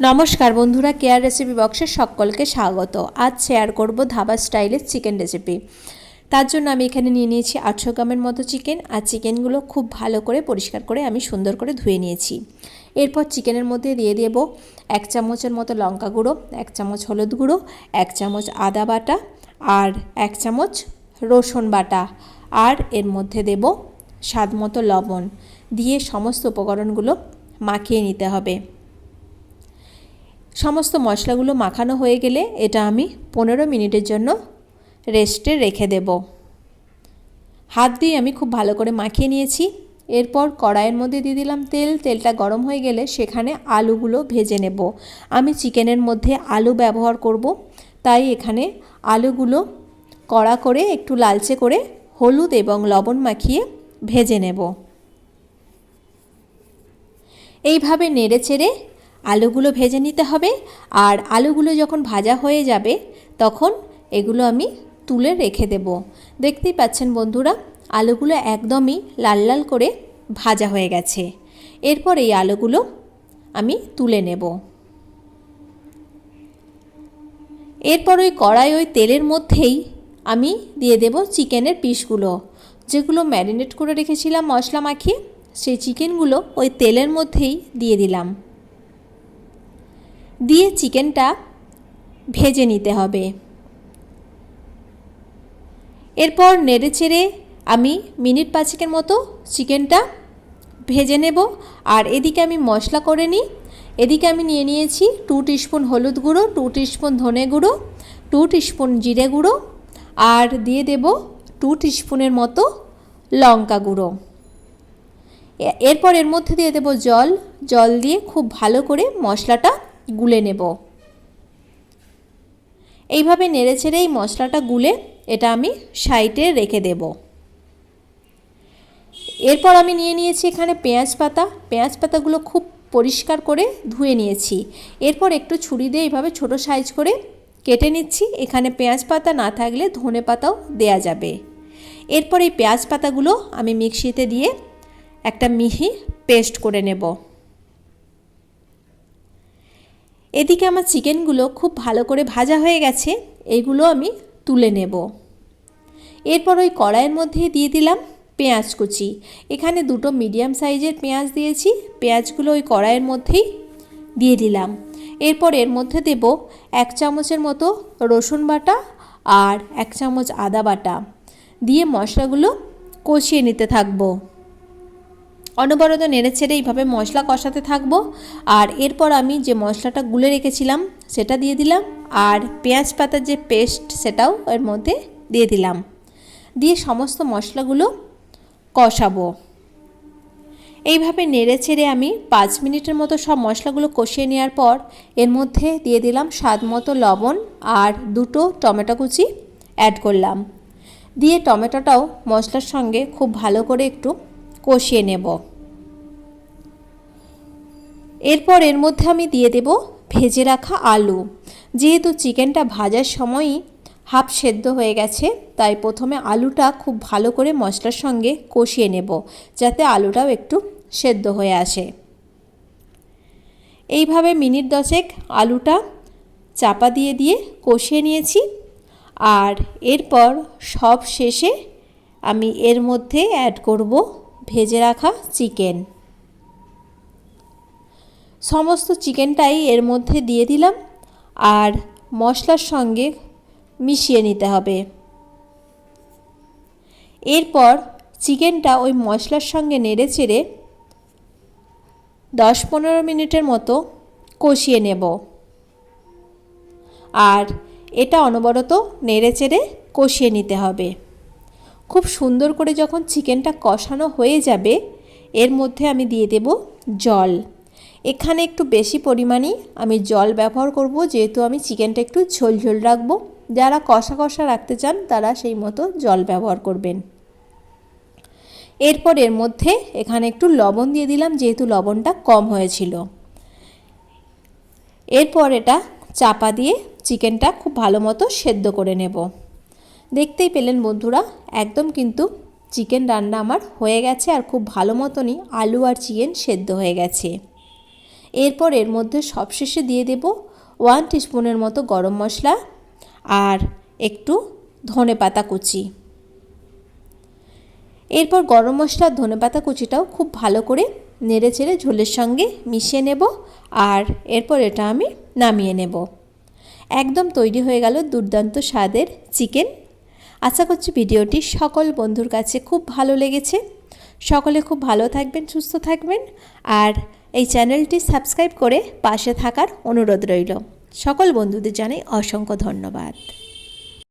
নমস্কার বন্ধুরা care recipe বক্সে সকলকে স্বাগত। আজ শেয়ার করব ধাবা স্টাইলের চিকেন রেসিপি তার জন্য আমি এখানে নিয়ে নিয়েছি আটশো গ্রামের মতো চিকেন আর চিকেনগুলো খুব ভালো করে পরিষ্কার করে আমি সুন্দর করে ধুয়ে নিয়েছি। এরপর চিকেনের মধ্যে দিয়ে দেব এক চামচের মতো লঙ্কা গুঁড়ো, এক চামচ হলুদ গুঁড়ো, এক চামচ আদা বাটা, আর এক চামচ রসুন বাটা। আর এর মধ্যে দেব স্বাদ মতো লবণ। দিয়ে সমস্ত উপকরণগুলো মাখিয়ে নিতে হবে। সমস্ত মশলাগুলো মাখানো হয়ে গেলে এটা আমি পনেরো মিনিটের জন্য রেস্টে রেখে দেব। হাত দিয়ে আমি খুব ভালো করে মাখিয়ে নিয়েছি। এরপর কড়াইয়ের মধ্যে দিয়ে দিলাম তেল। তেলটা গরম হয়ে গেলে সেখানে আলুগুলো ভেজে নেব। আমি চিকেনের মধ্যে আলু ব্যবহার করব। তাই এখানে আলুগুলো কড়া করে একটু লালচে করে হলুদ এবং লবণ মাখিয়ে ভেজে নেব। এইভাবে নেড়ে চেড়ে আলুগুলো ভেজে নিতে হবে আর আলুগুলো যখন ভাজা হয়ে যাবে তখন এগুলো আমি তুলে রেখে দেব। দেখতেই পাচ্ছেন বন্ধুরা, আলুগুলো একদমই লাল লাল করে ভাজা হয়ে গেছে। এরপর এই আলুগুলো আমি তুলে নেব। এরপর ওই কড়াই ওই তেলের মধ্যেই আমি দিয়ে দেব চিকেনের পিসগুলো। যেগুলো ম্যারিনেট করে রেখেছিলাম মশলা মাখিয়ে, সেই চিকেনগুলো ওই তেলের মধ্যেই দিয়ে দিলাম। দিয়ে চিকেনটা ভেজে নিতে হবে। এরপর নেড়ে চেড়ে আমি মিনিট পাঁচেকের মতো চিকেনটা ভেজে নেব। আর এদিকে আমি মশলা করে নিই। এদিকে আমি নিয়ে নিয়েছি টু টিস্পুন হলুদ গুঁড়ো টু টিস্পুন ধনে গুঁড়ো টু টিস্পুন জিরে গুঁড়ো আর দিয়ে দেব টু টিস্পুনের মতো লঙ্কা গুঁড়ো। এরপর এর মধ্যে দিয়ে দেব জল। জল দিয়ে খুব ভালো করে মশলাটা গুলে নেব। এইভাবে নেড়ে ছেড়ে এই মশলাটা গুলে এটা আমি সাইডে রেখে দেব। এরপর আমি নিয়ে নিয়েছি এখানে পেঁয়াজ পাতা। পেঁয়াজ পাতাগুলো খুব পরিষ্কার করে ধুয়ে নিয়েছি। এরপর একটু ছুরি দিয়ে এইভাবে ছোট সাইজ করে কেটে নিচ্ছি। এখানে পেঁয়াজ পাতা না থাকলে ধনে পাতাও দেয়া যাবে। এরপর এই পেঁয়াজ পাতাগুলো আমি মিক্সিতে দিয়ে একটা মিহি পেস্ট করে নেব। এদিকে আমার চিকেনগুলো খুব ভালো করে ভাজা হয়ে গেছে এইগুলো আমি তুলে নেব। এরপর ওই কড়াইয়ের মধ্যে দিয়ে দিলাম পেঁয়াজ কুচি। এখানে দুটো মিডিয়াম সাইজের পেঁয়াজ দিয়েছি, পেঁয়াজগুলো ওই কড়াইয়ের মধ্যেই দিয়ে দিলাম। এরপর এর মধ্যে দেব এক চামচের মতো রসুন বাটা আর এক চামচ আদা বাটা। দিয়ে মশলাগুলো কষিয়ে নিতে থাকব। অনবরত নেড়ে ছেড়ে এইভাবে মশলা কষাতে থাকব। আর এরপর আমি যে মশলাটা গুলে রেখেছিলাম, সেটা দিয়ে দিলাম। আর পেঁয়াজ পাতার যে পেস্ট, সেটাও এর মধ্যে দিয়ে দিলাম। দিয়ে সমস্ত মশলাগুলো কষাবো। এইভাবে নেড়ে ছেড়ে আমি পাঁচ মিনিটের মতো সব মশলাগুলো কষিয়ে নেওয়ার পর, এর মধ্যে দিয়ে দিলাম স্বাদ মতো লবণ আর দুটো টমেটো কুচি অ্যাড করলাম। দিয়ে টমেটোটাও মশলার সঙ্গে খুব ভালো করে একটু কষিয়ে নেব। এরপর এর মধ্যে আমি দিয়ে দেব ভেজে রাখা আলু। যেহেতু চিকেনটা ভাজার সময়ই হাফ সেদ্ধ হয়ে গেছে, তাই প্রথমে আলুটা খুব ভালো করে মশলার সঙ্গে কষিয়ে নেব, যাতে আলুটাও একটু সেদ্ধ হয়ে আসে। এইভাবে মিনিট দশেক আলুটা চাপা দিয়ে দিয়ে কষিয়ে নিয়েছি। আর এরপর সব শেষে আমি এর মধ্যে অ্যাড করব ভেজে রাখা চিকেন। সমস্ত চিকেনটাই এর মধ্যে দিয়ে দিলাম আর মশলার সঙ্গে মিশিয়ে নিতে হবে। এরপর চিকেনটা ওই মশলার সঙ্গে নেড়ে চেড়ে দশ পনেরো মিনিটের মতো কষিয়ে নেব। আর এটা অনবরত নেড়ে চেড়ে কষিয়ে নিতে হবে। খুব সুন্দর করে যখন চিকেনটা কষানো হয়ে যাবে, এর মধ্যে আমি দিয়ে দেব জল। এখানে একটু বেশি পরিমাণে আমি জল ব্যবহার করব, যেহেতু আমি চিকেনটা একটু ঝোল ঝোল রাখব। যারা কষা কষা রাখতে চান, তারা সেই মতো জল ব্যবহার করবেন। এরপর এর মধ্যে এখানে একটু লবণ দিয়ে দিলাম, যেহেতু লবণটা কম হয়েছিল। এরপর এটা চাপা দিয়ে চিকেনটা খুব ভালো মতো সেদ্ধ করে নেব। দেখতেই পেলেন বন্ধুরা, একদম কিন্তু চিকেন রান্না আমার হয়ে গেছে আর খুব ভালো মতনই আলু আর চিকেন সেদ্ধ হয়ে গেছে। এরপর এর মধ্যে সবশেষে দিয়ে দেব ওয়ান টিস্পুনের মতো গরম মশলা আর একটু ধনে পাতা কুচি। এরপর গরম মশলা, ধনে পাতা কুচিটাও খুব ভালো করে নেড়ে চেড়ে ঝোলের সঙ্গে মিশিয়ে নেব আর এরপর এটা আমি নামিয়ে নেব। একদম তৈরি হয়ে গেল দুর্দান্ত স্বাদের চিকেন আশা করছি ভিডিওটি সকল বন্ধুর কাছে খুব ভালো লেগেছে। সকলে খুব ভালো থাকবেন, সুস্থ থাকবেন আর এই চ্যানেলটি সাবস্ক্রাইব করে পাশে থাকার অনুরোধ রইল। সকল বন্ধুদের জানাই অসংখ্য ধন্যবাদ।